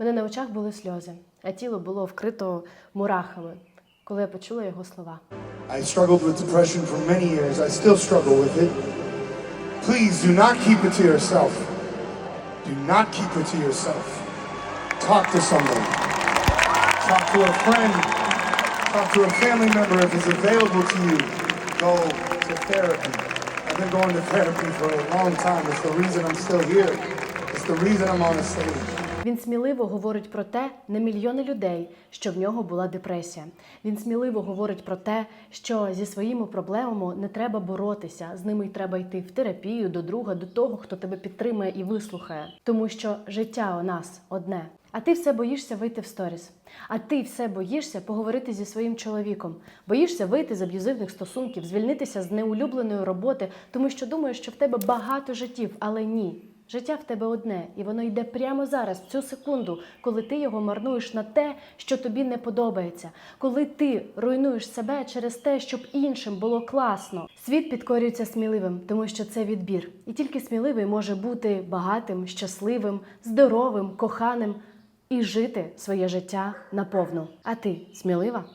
мене на очах були сльози, а тіло було вкрито мурахами, коли я почула його слова. I struggled with depression for many years. I still struggle with it. Please do not keep it to yourself. Do not keep it to yourself. Talk to somebody. Talk to a friend. Talk to a family member if it's available to you. Go to therapy. I've been going to therapy for a long time. It's the reason I'm still here. It's the reason I'm on a stage. Він сміливо говорить про те на мільйони людей, що в нього була депресія. Він сміливо говорить про те, що зі своїми проблемами не треба боротися, з ними й треба йти в терапію до друга, до того, хто тебе підтримує і вислухає. Тому що життя у нас одне. А ти все боїшся вийти в сторіс. А ти все боїшся поговорити зі своїм чоловіком. Боїшся вийти з аб'юзивних стосунків, звільнитися з неулюбленої роботи, тому що думаєш, що в тебе багато життів, але ні. Життя в тебе одне, і воно йде прямо зараз, в цю секунду, коли ти його марнуєш на те, що тобі не подобається, коли ти руйнуєш себе через те, щоб іншим було класно. Світ підкорюється сміливим, тому що це відбір. І тільки сміливий може бути багатим, щасливим, здоровим, коханим і жити своє життя наповну. А ти смілива?